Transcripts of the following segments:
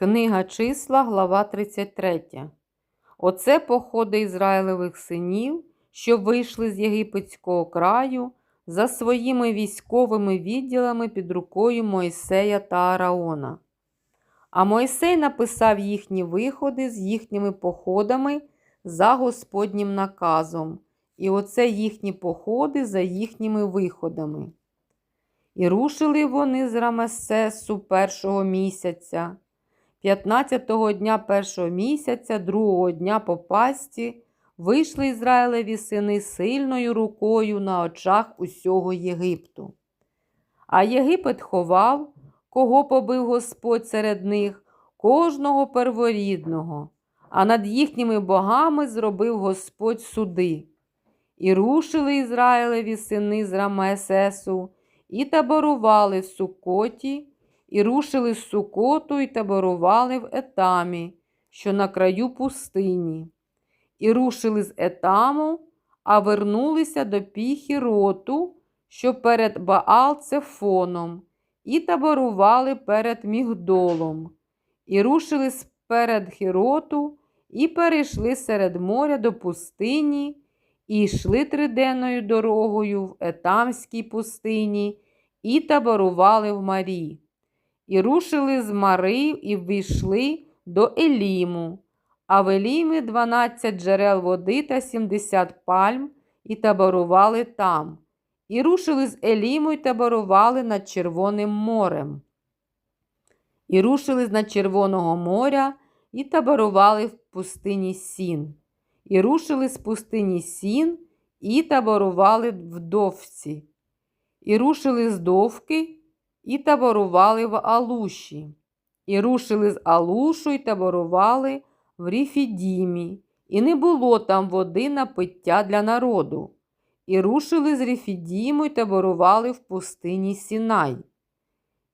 Книга числа, глава 33. Оце походи Ізраїлевих синів, що вийшли з єгипетського краю за своїми військовими відділами під рукою Мойсея та Араона. А Мойсей написав їхні виходи з їхніми походами за Господнім наказом, і оце їхні походи за їхніми виходами. І рушили вони з Рамесесу першого місяця. 15-го дня першого місяця, другого дня по пасті, вийшли Ізраїлеві сини сильною рукою на очах усього Єгипту. А Єгипет ховав, кого побив Господь серед них, кожного перворідного, а над їхніми богами зробив Господь суди. І рушили Ізраїлеві сини з Рамесесу, і таборували в Сукоті, і рушили з Сукоту і таборували в Етамі, що на краю пустині, і рушили з Етаму, а вернулися до Піхіроту, що перед Баал-Цефоном, і таборували перед Мігдолом, і рушили перед Хіроту, і перейшли серед моря до пустині, і йшли триденною дорогою в Етамській пустині, і таборували в Марі. І рушили з Мари і ввійшли до Еліму, а в Елімі 12 джерел води та 70 пальм, і таборували там. І рушили з Еліму і таборували над Червоним морем. І рушили з над Червоного моря і таборували в пустині Сін. І рушили з пустині Сін і таборували в Довці. І рушили з Довки і таборували в Алуші, і рушили з Алушу і таборували в Ріфідімі, і не було там води на пиття для народу. І рушили з Ріфідіму і таборували в пустині Сінай.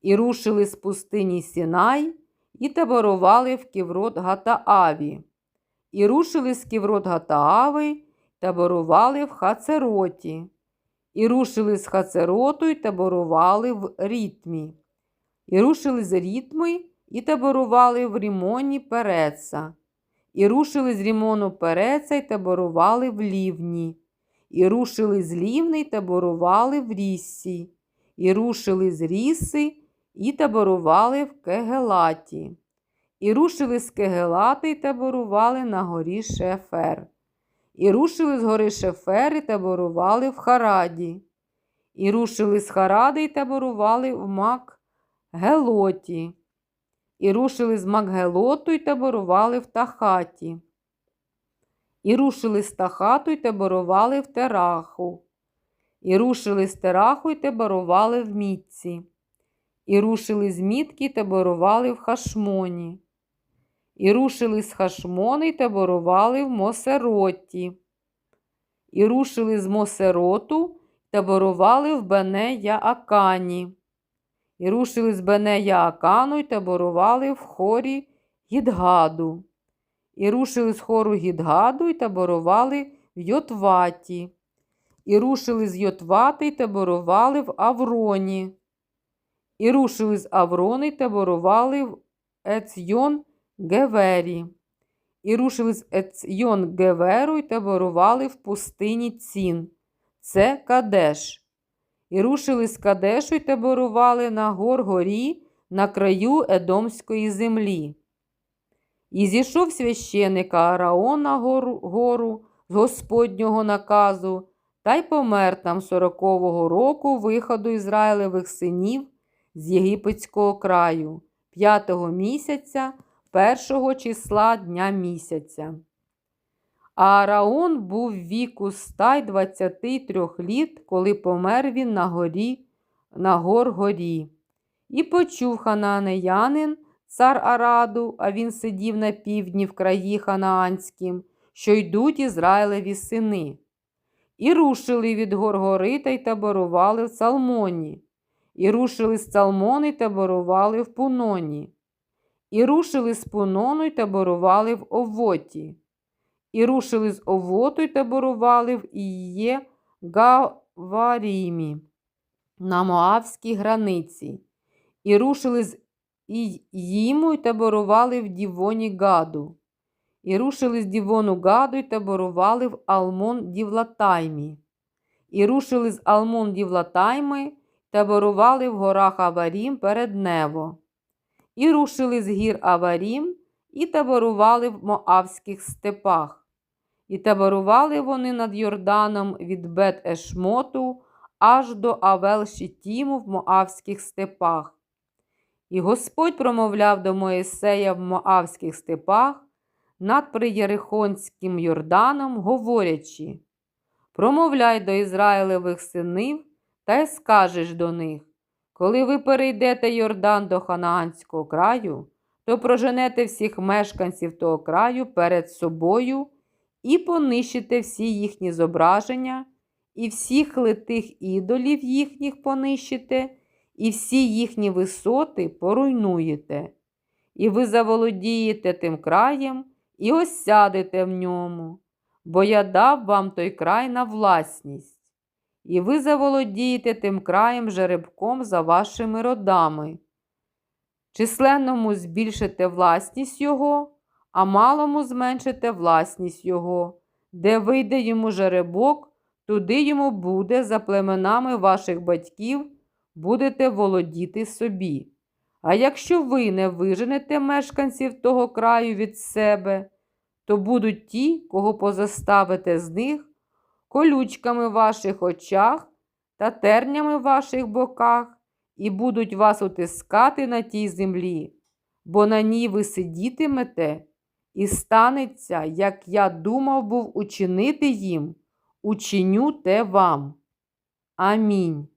І рушили з пустині Сінай і таборували в Ківрот Гатааві. І рушили з Ківрот Гатаави, таборували в Хацероті і рушили з Хацероту і таборували в рітмі, і рушили з рітми і таборували в Рімоні Переца, і рушили з Рімону Переца і таборували в Лівні, і рушили з Лівни і таборували в Ріссі, і рушили з Ріси і таборували в Кегелаті, і рушили з Кегелати і таборували на горі Шефер. І рушили з гори Шефери таборували в Хараді. І рушили з Харади й таборували в Макгелоті. І рушили з Макгелоту й таборували в Тахаті. І рушили з Тахату й таборували в Тераху. І рушили з Тераху й таборували в Мітці. І рушили з Мітки й таборували в Хашмоні. І рушили з Хашмони й таборували в Мосероті. І рушили з Мосероту таборували в Бене Яакані. І рушили з Бене Яакану й таборували в хорі Гідгаду. І рушили з хору Гідгаду й таборували в Йотваті. І рушили з Йотвати й таборували в Авроні. І рушили з Аврони й таборували в Ецьйон Гевері. І рушили з Ецьйон Геверу й таборували в пустині Цін. Це Кадеш. І рушили з Кадешу й таборували на гор-горі на краю Едомської землі. І зійшов священик Аараон на гору, гору з Господнього наказу та й помер там сорокового року виходу Ізраїлевих синів з єгипетського краю, п'ятого місяця першого числа дня місяця. А Араон був віку 123 літ, коли помер він на горі, на гор горі. І почув хананеянин, цар Араду, а він сидів на півдні в краї Ханаанським, що йдуть Ізраїлеві сини. І рушили від гор гори та й таборували в Салмоні, і рушили з Салмони й таборували в Пуноні і рушили з Пунону й таборували в Овоті, і рушили з Овоту й таборували в Іє Гаварімі на Моавській границі, і рушили з і їму й таборували в Дівоні Гаду. І рушили з Дівону Гаду й таборували в Алмон Дівлатаймі. І рушили з Алмон Дівлатайми, таборували в горах Аварім перед Нево. І рушили з гір Аварім і таборували в Моавських степах. І таборували вони над Йорданом від Бет-Ешмоту аж до Авел-Шітіму в Моавських степах. І Господь промовляв до Моїсея в Моавських степах над Приєрихонським Йорданом, говорячи: Промовляй до Ізраїлевих синів та й скажеш до них, коли ви перейдете Йордан до Ханаанського краю, то проженете всіх мешканців того краю перед собою і понищите всі їхні зображення, і всіх литих ідолів їхніх понищите, і всі їхні висоти поруйнуєте. І ви заволодієте тим краєм і осядете в ньому, бо я дав вам той край на власність, і ви заволодієте тим краєм жеребком за вашими родами. Численному збільшите власність його, а малому зменшите власність його, де вийде йому жеребок, туди йому буде за племенами ваших батьків, будете володіти собі. А якщо ви не виженете мешканців того краю від себе, то будуть ті, кого позаставите з них, колючками в ваших очах та тернями в ваших боках, і будуть вас утискати на тій землі, бо на ній ви сидітимете, і станеться, як я думав був учинити їм, учиню те вам. Амінь.